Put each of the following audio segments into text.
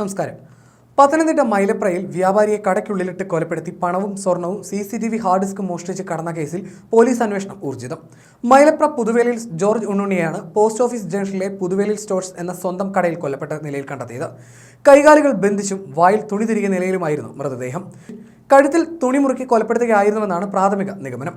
നമസ്കാരം. പത്തനംതിട്ട മൈലപ്രയിൽ വ്യാപാരിയെ കടയ്ക്കുള്ളിലിട്ട് കൊലപ്പെടുത്തി പണവും സ്വർണവും C C T V hard disk മോഷ്ടിച്ച് കടന്ന കേസിൽ പോലീസ് അന്വേഷണം ഊർജിതം. മൈലപ്ര പുതുവേലിൽ ജോർജ് ഉണ്ണുണിയാണ് പോസ്റ്റ് ഓഫീസ് ജംഗ്ഷനിലെ പുതുവേലിൽ സ്റ്റോഴ്സ് എന്ന സ്വന്തം കടയിൽ കൊല്ലപ്പെട്ട നിലയിൽ കണ്ടെത്തിയത്. കൈകാലുകൾ ബന്ധിച്ചും വായിൽ തുണി തിരികെ നിലയിലുമായിരുന്നു മൃതദേഹം. കഴുത്തിൽ തുണി മുറുക്കി കൊലപ്പെടുത്തുകയായിരുന്നുവെന്നാണ് പ്രാഥമിക നിഗമനം.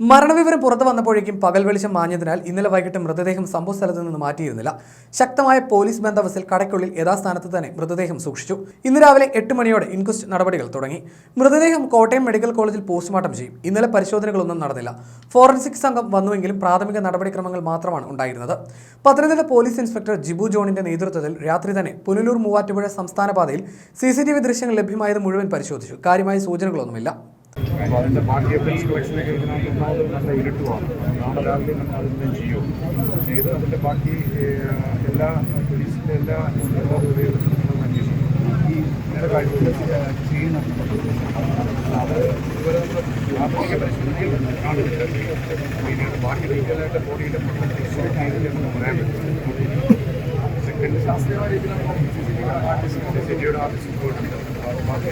മരണവിവരം പുറത്തു വന്നപ്പോഴേക്കും പകൽ വെളിച്ചം മാഞ്ഞതിനാൽ ഇന്നലെ വൈകിട്ട് മൃതദേഹം സംഭവ സ്ഥലത്ത് നിന്ന് മാറ്റിയിരുന്നില്ല. ശക്തമായ പോലീസ് ബന്ധവസിൽ കടയ്ക്കുള്ളിൽ യഥാസ്ഥാനത്ത് തന്നെ മൃതദേഹം സൂക്ഷിച്ചു. ഇന്ന് രാവിലെ എട്ട് മണിയോടെ ഇൻക്വസ്റ്റ് നടപടികൾ തുടങ്ങി. മൃതദേഹം കോട്ടയം മെഡിക്കൽ കോളേജിൽ പോസ്റ്റ്മോർട്ടം ചെയ്യും. ഇന്നലെ പരിശോധനകളൊന്നും നടന്നില്ല. ഫോറൻസിക് സംഘം വന്നുവെങ്കിലും പ്രാഥമിക നടപടിക്രമങ്ങൾ മാത്രമാണ് ഉണ്ടായിരുന്നത്. പത്തനംതിട്ട പോലീസ് ഇൻസ്പെക്ടർ ജിബു ജോണിന്റെ നേതൃത്വത്തിൽ രാത്രി തന്നെ പുനലൂർ മൂവാറ്റുപുഴ സംസ്ഥാന പാതയിൽ സി ദൃശ്യങ്ങൾ ലഭ്യമായത് മുഴുവൻ പരിശോധിച്ചു. കാര്യമായ സൂചനകളൊന്നുമില്ല. അപ്പോൾ അതിന്റെ ബാക്കിയൊക്കെ ഇൻസ്പെക്ഷനൊക്കെ ഇതിനകത്ത് ഒന്നാമത് നല്ല ഇരുട്ടുമാണ് നാളെ രാവിലെ നമ്മൾ അതെല്ലാം ചെയ്യും. ചെയ്ത് അതിന്റെ ബാക്കി എല്ലാ പോലീസിന്റെ എല്ലാ നമ്മൾ അന്വേഷിക്കും. ഈ നേരെ കാര്യങ്ങൾ ചെയ്യുന്നുണ്ട്. അത് ഇവരെ പ്രാഥമിക പരിശോധനയിൽ കാണുന്നില്ല പിന്നീട് ബാക്കി ഡീറ്റെയിലായിട്ട് ബോഡിയുടെ പരിശോധന പറയാൻ പറ്റും. സെക്കൻഡ് ശാസ്ത്രീയമായ രീതിയിൽ നമ്മൾ C C T V artist C ടിയുടെ ആർട്ടിസ്റ്റ് പോയിട്ടുണ്ട്. ബാക്കി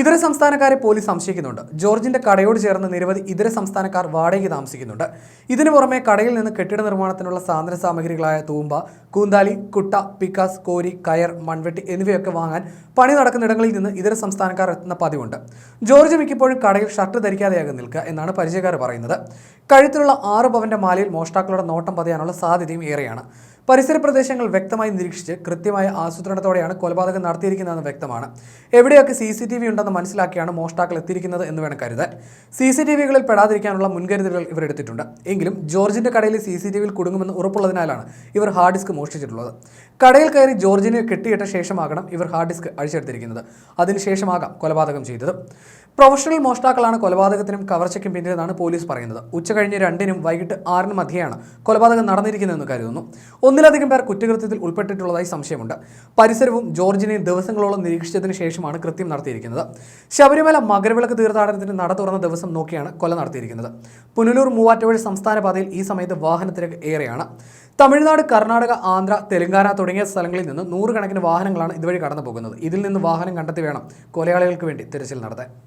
ഇതര സംസ്ഥാനക്കാരെ പോലീസ് സംശയിക്കുന്നുണ്ട്. ജോർജിന്റെ കടയോട് ചേർന്ന് നിരവധി ഇതര സംസ്ഥാനക്കാർ വാടകയ്ക്ക് താമസിക്കുന്നുണ്ട്. ഇതിനു പുറമെ കടയിൽ നിന്ന് കെട്ടിട നിർമ്മാണത്തിനുള്ള സാധന സാമഗ്രികളായ തൂമ്പ കൂന്താലി കുട്ട പിക്കാസ് കോരി കയർ മൺവെട്ടി എന്നിവയൊക്കെ വാങ്ങാൻ പണി നടക്കുന്നിടങ്ങളിൽ നിന്ന് ഇതര സംസ്ഥാനക്കാർ എത്തുന്ന പതിവുണ്ട്. ജോർജ് മിക്കപ്പോഴും കടയിൽ ഷർട്ട് ധരിക്കാതെയാകും നിൽക്കുക എന്നാണ് പരിചയക്കാർ പറയുന്നത്. കഴുത്തിലുള്ള ആറ് പവന്റെ മാലയിൽ മോഷ്ടാക്കളുടെ നോട്ടം പതിയാനുള്ള സാധ്യതയും ഏറെയാണ്. പരിസര പ്രദേശങ്ങൾ വ്യക്തമായി നിരീക്ഷിച്ച് കൃത്യമായ ആസൂത്രണത്തോടെയാണ് കൊലപാതകം നടത്തിയിരിക്കുന്നതെന്ന് വ്യക്തമാണ്. എവിടെയൊക്കെ സി സി ടി വി ഉണ്ടെന്ന് മനസ്സിലാക്കിയാണ് മോഷ്ടാക്കൾ എത്തിയിരിക്കുന്നത് എന്ന് വേണം കരുതാൻ. സി സി ടി വികളിൽ പെടാതിരിക്കാനുള്ള മുൻകരുതലുകൾ ഇവർ എടുത്തിട്ടുണ്ട്. എങ്കിലും ജോർജിന്റെ കടയിൽ സി സി ടി വിയിൽ കുടുങ്ങുമെന്ന് ഉറപ്പുള്ളതിനാലാണ് ഇവർ ഹാർഡ് ഡിസ്ക് മോഷ്ടിച്ചിട്ടുള്ളത്. കടയിൽ കയറി ജോർജിനെ കെട്ടിയിട്ട ശേഷമാകണം ഇവർ ഹാർഡ് ഡിസ്ക് അഴിച്ചെടുത്തിരിക്കുന്നത്. അതിനുശേഷമാകാം കൊലപാതകം ചെയ്തത്. പ്രൊഫഷണൽ മോഷ്ടാക്കളാണ് കൊലപാതകത്തിനും കവർച്ചയ്ക്കും പിന്നിലെന്നാണ് പോലീസ് പറയുന്നത്. ഉച്ചകഴിഞ്ഞ് രണ്ടിനും വൈകിട്ട് ആറിനും മധ്യയാണ് കൊലപാതകം നടന്നിരിക്കുന്നതെന്ന് കരുതുന്നു. ഒന്നിലധികം പേർ കുറ്റകൃത്യത്തിൽ ഉൾപ്പെട്ടിട്ടുള്ളതായി സംശയമുണ്ട്. പരിസരവും ജോർജിനെ ദിവസങ്ങളോളം നിരീക്ഷിച്ചതിന് ശേഷമാണ് കൃത്യം നടത്തിയിരിക്കുന്നത്. ശബരിമല മകരവിളക്ക് തീർത്ഥാടനത്തിന് നട തുറന്ന ദിവസം നോക്കിയാണ് കൊല നടത്തിയിരിക്കുന്നത്. പുനലൂർ മൂവാറ്റുപുഴ സംസ്ഥാന പാതയിൽ ഈ സമയത്ത് വാഹനത്തിരക്ക് ഏറെയാണ്. തമിഴ്നാട് കർണാടക ആന്ധ്ര തെലങ്കാന തുടങ്ങിയ സ്ഥലങ്ങളിൽ നിന്ന് നൂറുകണക്കിന് വാഹനങ്ങളാണ് ഇതുവഴി കടന്നു പോകുന്നത് ഇതിൽ നിന്ന് വാഹനം കണ്ടെത്തി വേണം കൊലയാളികൾക്ക് വേണ്ടി തിരച്ചിൽ നടത്താൻ.